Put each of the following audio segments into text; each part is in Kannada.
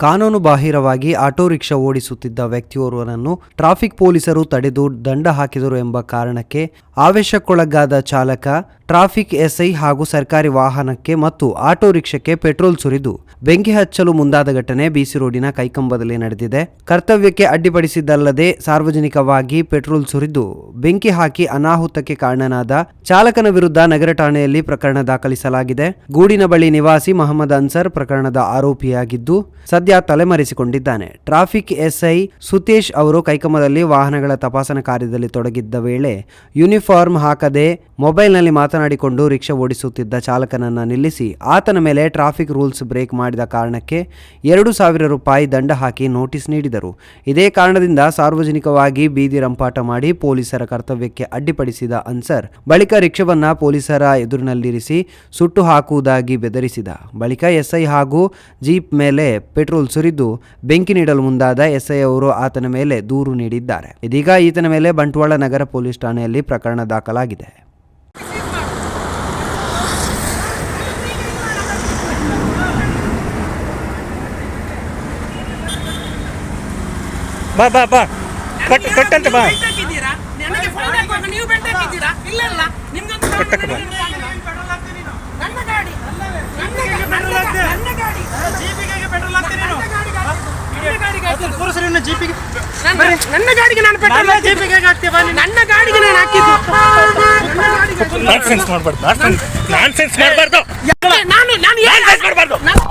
ಕಾನೂನು ಬಾಹಿರವಾಗಿ ಆಟೋ ರಿಕ್ಷಾ ಓಡಿಸುತ್ತಿದ್ದ ವ್ಯಕ್ತಿಯೋರ್ವನನ್ನು ಟ್ರಾಫಿಕ್ ಪೊಲೀಸರು ತಡೆದು ದಂಡ ಹಾಕಿದರು ಎಂಬ ಕಾರಣಕ್ಕೆ ಆವೇಶಕ್ಕೊಳಗಾದ ಚಾಲಕ ಟ್ರಾಫಿಕ್ ಎಸ್ಐ ಹಾಗೂ ಸರ್ಕಾರಿ ವಾಹನಕ್ಕೆ ಮತ್ತು ಆಟೋ ರಿಕ್ಷಾಕ್ಕೆ ಪೆಟ್ರೋಲ್ ಸುರಿದು ಬೆಂಕಿ ಹಚ್ಚಲು ಮುಂದಾದ ಘಟನೆ ಬಿಸಿ ರೋಡಿನ ಕೈಕಂಬದಲ್ಲಿ ನಡೆದಿದೆ. ಕರ್ತವ್ಯಕ್ಕೆ ಅಡ್ಡಿಪಡಿಸಿದ್ದಲ್ಲದೆ ಸಾರ್ವಜನಿಕವಾಗಿ ಪೆಟ್ರೋಲ್ ಸುರಿದು ಬೆಂಕಿ ಹಾಕಿ ಅನಾಹುತಕ್ಕೆ ಕಾರಣನಾದ ಚಾಲಕನ ವಿರುದ್ಧ ನಗರ ಠಾಣೆಯಲ್ಲಿ ಪ್ರಕರಣ ದಾಖಲಿಸಲಾಗಿದೆ. ಗೂಡಿನ ಬಳಿ ನಿವಾಸಿ ಮಹಮ್ಮದ್ ಅನ್ಸರ್ ಪ್ರಕರಣದ ಆರೋಪಿಯಾಗಿದ್ದು, ಸದ್ಯ ತಲೆಮರೆಸಿಕೊಂಡಿದ್ದಾನೆ. ಟ್ರಾಫಿಕ್ ಎಸ್ಐ ಸುತೇಶ್ ಅವರು ಕೈಕಮದಲ್ಲಿ ವಾಹನಗಳ ತಪಾಸಣಾ ಕಾರ್ಯದಲ್ಲಿ ತೊಡಗಿದ್ದ ವೇಳೆ ಯೂನಿಫಾರ್ಮ್ ಹಾಕದೆ ಮೊಬೈಲ್ನಲ್ಲಿ ಮಾತನಾಡಿಕೊಂಡು ರಿಕ್ಷಾ ಓಡಿಸುತ್ತಿದ್ದ ಚಾಲಕನನ್ನು ನಿಲ್ಲಿಸಿ, ಆತನ ಮೇಲೆ ಟ್ರಾಫಿಕ್ ರೂಲ್ಸ್ ಬ್ರೇಕ್ ಮಾಡಿದ ಕಾರಣಕ್ಕೆ ಎರಡು ಸಾವಿರ ರೂಪಾಯಿ ದಂಡ ಹಾಕಿ ನೋಟಿಸ್ ನೀಡಿದರು. ಇದೇ ಕಾರಣದಿಂದ ಸಾರ್ವಜನಿಕವಾಗಿ ಬೀದಿ ರಂಪಾಟ ಮಾಡಿ ಪೊಲೀಸರ ಕರ್ತವ್ಯಕ್ಕೆ ಅಡ್ಡಿಪಡಿಸಿದ ಅನ್ಸರ್ ಬಳಿಕ ರಿಕ್ಷಾವನ್ನು ಪೊಲೀಸರ ಎದುರಿನಲ್ಲಿರಿಸಿ ಸುಟ್ಟು ಹಾಕುವುದಾಗಿ ಬೆದರಿಸಿದ. ಬಳಿಕ ಎಸ್ಐ ಹಾಗೂ ಜೀಪ್ ಮೇಲೆ ಪೆಟ್ರೋಲ್ ಸುರಿದು ಬೆಂಕಿ ನೀಡಲು ಮುಂದಾದ ಎಸ್ಐ ಅವರು ಆತನ ಮೇಲೆ ದೂರು ನೀಡಿದ್ದಾರೆ. ಇದೀಗ ಈತನ ಮೇಲೆ ಬಂಟ್ವಾಳ ನಗರ ಪೊಲೀಸ್ ಠಾಣೆಯಲ್ಲಿ ಪ್ರಕರಣ ದಾಖಲಾಗಿದೆ. ಬಾ ಬಾ ಬಾ ಕಟ್ ಅಂತ ಬಾ ಕಟ್ಟಕ್ಕೆ ಬಾ. ಪುರುಷರನ್ನ ಜೀಪಿಗೆ ನನ್ನ- ಗಾಡಿಗೆ ನಾನು ಪೆಟ್ರೋಲ್ ಜೀಪಿಗೆ ನೀನು? ನನ್ನ ಗಾಡಿಗೆ ನಾನು ಹಾಕಿದ್ದು ಮಾಡಬಾರ್ದು ನಾನ್ಸೆನ್ಸ್ ಮಾಡಬಾರ್ದು ನಾನು ನಾನು ಮಾಡಬಾರ್ದು ನಾನು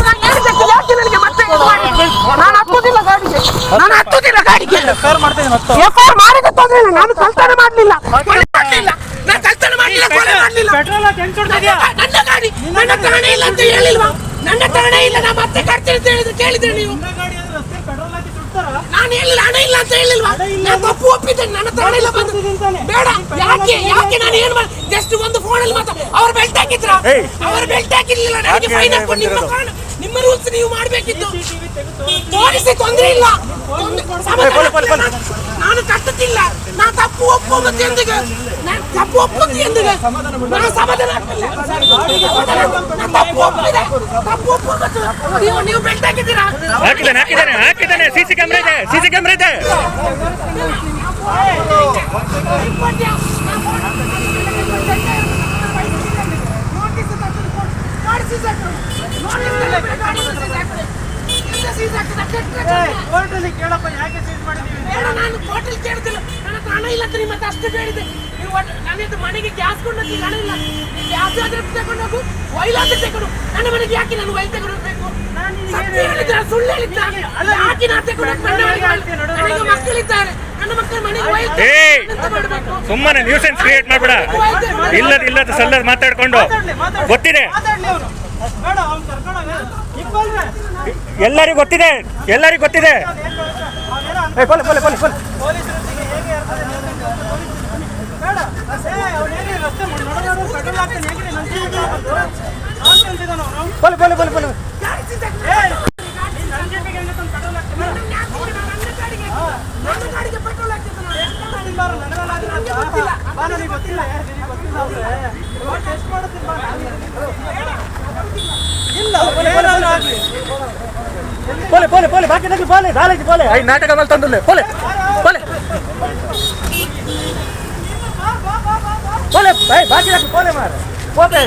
ನಾನು ಹೇಳಿದ್ದಕ್ಕೆ ಯಾಕೆ ನನಗೆ ಮತ್ತೆ ಇದು ಮಾಡಿದ್ದು? ನಾನು ಹತ್ತುದಿಲ್ಲ ಗಾಡಿಗೆ ನಾನು ಹತ್ತುದಿಲ್ಲ ಗಾಡಿಗೆ. ಎಫ್ಐಆರ್ ಮಾಡಿದ ತೊಂದ್ರೆ ಇಲ್ಲ ನಾನು ಕಳ್ತನ ಮಾಡಲಿಲ್ಲ. ಕೊಲೆ ಮಾಡ್ಲಿಲ್ಲ. ನಾನು ಕಳ್ತನ ಮಾಡಲಿಲ್ಲ ಕೊಲೆ ಮಾಡಲಿಲ್ಲ. ಪೆಟ್ರೋಲ್ ಹಾಕಿ ಹೆಂಗ್ ನನ್ನ ಗಾಡಿ ನನ್ನ ಠಾಣೆ ಇಲ್ಲ ಅಂತ ಹೇಳಿಲ್ವಾ? ನನ್ನ ಠಾಣೆ ಇಲ್ಲ ನಾ ಮತ್ತೆ ಕಟ್ತೀನಿ ಅಂತ ಹೇಳಿದ್ರೆ ಕೇಳಿದ್ರೆ ನೀವು. ನನ್ನ ಗಾಡಿ ಅಂದ್ರೆ ರಸ್ತೆ ಪೆಟ್ರೋಲ್ ಹಾಕಿ ಸುಡ್ತಾರ? ನಾನು ಹೇಳಿಲ್ಲ ಹಣ ಇಲ್ಲ ಅಂತ ಹೇಳಿಲ್ವಾ? ನಾನು ತಪ್ಪು ಒಪ್ಪಿದ್ದೇನೆ ನನ್ನ ಇಲ್ಲ ಬಂದು. ಬೇಡ ಯಾಕೆ ಯಾಕೆ ನಾನು ಏನು ಮಾಡಿ ಜಸ್ಟ್ ಒಂದು ಫೋನಲ್ಲಿ ಮಾತ್ರ ಅವ್ರ ಬೆಲ್ಟ್ ಹಾಕಿದ್ರ. ಅವ್ರ ಬೆಲ್ಟ್ ಹಾಕಿರ್ಲಿಲ್ಲ ನನಗೆ ಯಾಕೆ ಫೈನ್ ಹಾಕೊಂಡು ನಿಮ್ಮ? ಕಾರಣ- ನಿಮ್ಮ ರೂಲ್ಸ್ ನೀವು ಮಾಡಬೇಕಿತ್ತು ತೋರಿಸಿ ತೊಂದ್ರೆ ಇಲ್ಲ. ನಾನು ಕಟ್ಟುತ್ತಿಲ್ಲ ನಾ ತಪ್ಪು ಒಪ್ಪುತ್ತೆ ಎಂದಿಗೆ ನಾನು ತಪ್ಪು ಒಪ್ಪುತ್ತೆ ಎಂದಿಗೆ ನಾನು ಸಮಾಧಾನ ಆಗ್ತಿಲ್ಲ. ನಾನು ತಪ್ಪು ಒಪ್ಪಿದೆ ತಪ್ಪು ಒಪ್ಪುತ್ತೆ ನೀವು ನೀವು ಬೆಲ್ಟ್ ಹಾಕಿದ್ದೀರಾ ಹಾಕಿದ್ದಾನೆ ಹಾಕಿದ್ದಾನೆ ಹಾಕಿದ್ದಾನೆ ಸಿ ಸಿ ಕ್ಯಾಮ್ರಾ ಇದೆ ಸಿಸಿ ಕ್ಯಾಮ್ರಾ ಇದೆ ಕೋರ್ಟಲ್ಲಿ ಕೇಳಪ್ಪ ಯಾಕೆ ಸೀಸ್ ಮಾಡಿದೀವಿ ಬೇಡ ನಾನು ಹೋಟೆಲ್ ಕೇಳ್ತಿಲ್ಲ. ನನ್ನ ಹತ್ರ ಹಣ ಇಲ್ಲ ನಿಮ್ಮ ಅಷ್ಟು ಕೇಳಿದೆ ನೀವು ನಾನಿದ್ದು ಮನೆಗೆ ಗ್ಯಾಸ್ ಕೊಂಡೋಗಿ ಹಣ ಇಲ್ಲ. ಗ್ಯಾಸ್ ಆದ್ರೆ ತಗೊಂಡೋಗು ಒಯ್ಲ್ ಆದ್ರೆ ತಗೊಂಡು ನನ್ನ ಮನೆಗೆ ಯಾಕೆ ನಾನು ತಗೊಂಡೋಗ್ಬೇಕು ಸುಳ್ಳು ಯಾಕೆ ನಾನು ತಗೊಂಡು ನನ್ನ ಮನೆಗೆ ಮಕ್ಕಳಿದ್ದಾರೆ. ನನ್ನ ಮಕ್ಕಳ ಸುಮ್ಮನೆ ನ್ಯೂಸೆನ್ಸ್ ಕ್ರಿಯೇಟ್ ಮಾಡಬೇಡ. ಇಲ್ಲದ ಇಲ್ಲದ ಸಲ್ಲದ ಮಾತಾಡ್ಕೊಂಡು. ಗೊತ್ತಿದೆ. ಎಲ್ಲರಿಗೂ ಗೊತ್ತಿದೆ ಎಲ್ಲರಿಗೂ ಗೊತ್ತಿದೆ. ಪೆಟ್ರೋಲ್ ಹಾಕ್ತಾನೆ పోలే పోలే పోలే బాకీ దగ్గర పోలే రాలేదు పోలే. అవి నాటకం వెళ్తుండే పోలే పోలే. పోలే బాకీ దగ్గర పోలే మరి. పోతే.